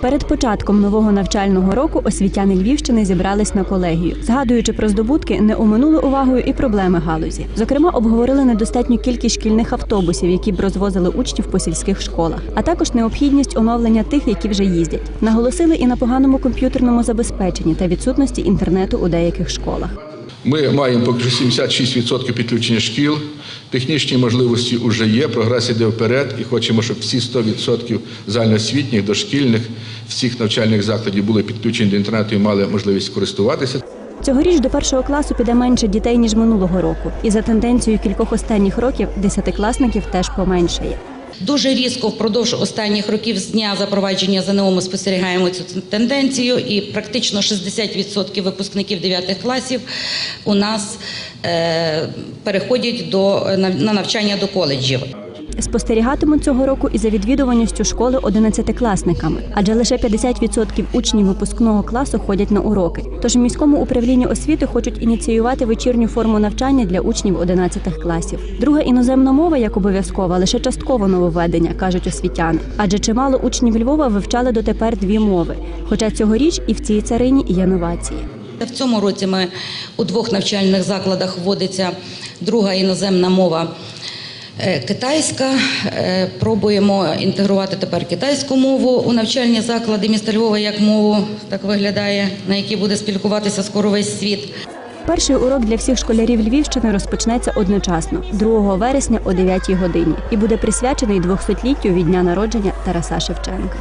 Перед початком нового навчального року освітяни Львівщини зібрались на колегію. Згадуючи про здобутки, не оминули увагою і проблеми галузі. Зокрема, обговорили недостатню кількість шкільних автобусів, які б розвозили учнів по сільських школах, а також необхідність оновлення тих, які вже їздять. Наголосили і на поганому комп'ютерному забезпеченні та відсутності інтернету у деяких школах. Ми маємо поки що 76% підключення шкіл. Технічні можливості вже є, прогрес іде вперед, і хочемо, щоб всі 100% загальноосвітніх, дошкільних, всіх навчальних закладів були підключені до інтернету і мали можливість користуватися. Цьогоріч до першого класу піде менше дітей ніж минулого року, і за тенденцією кількох останніх років десятикласників теж поменшає. Дуже різко впродовж останніх років з дня запровадження ЗНО ми спостерігаємо цю тенденцію, і практично 60% випускників 9 класів у нас е, переходять до на на навчання до коледжів. Спостерігатимуть цього року і за відвідуваністю школи одинадцятикласниками, адже лише 50% учнів випускного класу ходять на уроки. Тож в міському управлінні освіти хочуть ініціювати вечірню форму навчання для учнів 11 класів. Друга іноземна мова як обов'язкова, лише частково нововведення, кажуть освітяни. Адже чимало учнів Львова вивчали дотепер дві мови. Хоча цьогоріч і в цій царині є новації. В цьому році ми у двох навчальних закладах вводиться друга іноземна мова. Е, Китайська Е, пробуємо інтегрувати тепер китайську мову у навчальні заклади міста Львова як мову, так виглядає, на якій буде спілкуватися скоро весь світ. Перший урок для всіх школярів Львівщини розпочнеться одночасно 2 вересня о 9 годині і буде присвячений 200-літтю від дня народження Тараса Шевченка.